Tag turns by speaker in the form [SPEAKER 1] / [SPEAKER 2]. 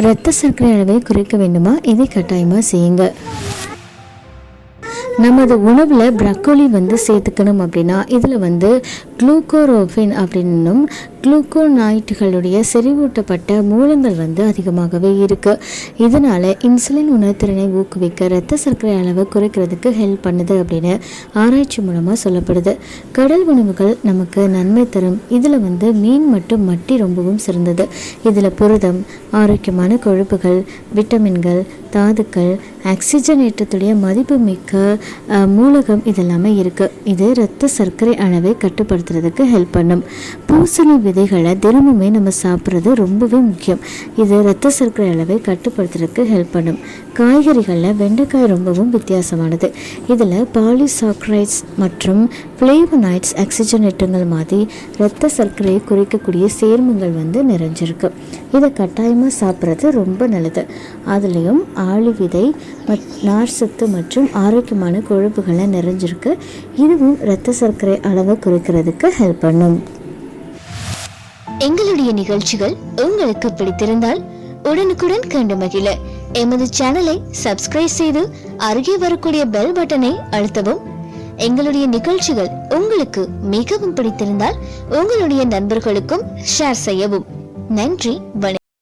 [SPEAKER 1] இரத்த சர்க்கரை அளவை குறைக்க வேண்டுமா? இதை கட்டாயமாக செய்யுங்க நமது உணவில் ப்ரக்கோலி வந்து சேர்த்துக்கணும் அப்படின்னா இதில் வந்து குளூக்கோரோஃபின் அப்படின்னும் குளுக்கோனாய்ட்டுகளுடைய செறிவூட்டப்பட்ட மூலங்கள் வந்து அதிகமாகவே இருக்குது இதனால் இன்சுலின் உணர்திறனை ஊக்குவிக்க இரத்த சர்க்கரை அளவை குறைக்கிறதுக்கு ஹெல்ப் பண்ணுது அப்படின்னு ஆராய்ச்சி மூலமாக சொல்லப்படுது. கடல் உணவுகள் நமக்கு நன்மை தரும். இதில் வந்து மீன் மற்றும் மட்டி ரொம்பவும் சிறந்தது. இதில் புரதம் ஆரோக்கியமான கொழுப்புகள் விட்டமின்கள் தாதுக்கள் ஆக்சிஜனேற்றத்துடைய மதிப்புமிக்க மிக்க மூலகம் இதெல்லாமே இருக்குது இது இரத்த சர்க்கரை அளவை கட்டுப்படுத்துறதுக்கு ஹெல்ப் பண்ணும். பூசணி விதைகளை தினமுமே நம்ம சாப்பிட்றது ரொம்பவே முக்கியம். இது ரத்த சர்க்கரை அளவை கட்டுப்படுத்துறதுக்கு ஹெல்ப் பண்ணும். காய்கறிகளில் வெண்டைக்காய் ரொம்பவும் வித்தியாசமானது. இதில் பாலிசாக்ரைட்ஸ் மற்றும் ஃப்ளேவனாய்ட்ஸ் ஆக்சிஜனேட்டங்கள் மாதிரி ரத்த சர்க்கரையை குறைக்கக்கூடிய சேர்மங்கள் வந்து நிறைஞ்சிருக்கு. இதை கட்டாயமாக சாப்பிட்றது ரொம்ப நல்லது. அதுலேயும் ஆளி விதை மத் நார்சத்து மற்றும் ஆரோக்கியமான கொழுப்புகளை நிறைஞ்சிருக்கு. இதுவும் இரத்த சர்க்கரை அளவை குறைக்கிறதுக்கு ஹெல்ப் பண்ணும்.
[SPEAKER 2] எங்களுடைய நிகழ்ச்சிகள் உங்களுக்கு பிடித்திருந்தால் உடனுக்குடன் கண்டு மகிழ. எமது சேனலை சப்ஸ்கிரைப் செய்து அருகே வரக்கூடிய பெல் பட்டனை அழுத்தவும். எங்களுடைய நிகழ்ச்சிகள் உங்களுக்கு மிகவும் பிடித்திருந்தால் உங்களுடைய நண்பர்களுக்கும் ஷேர் செய்யவும். நன்றி வணக்கம்.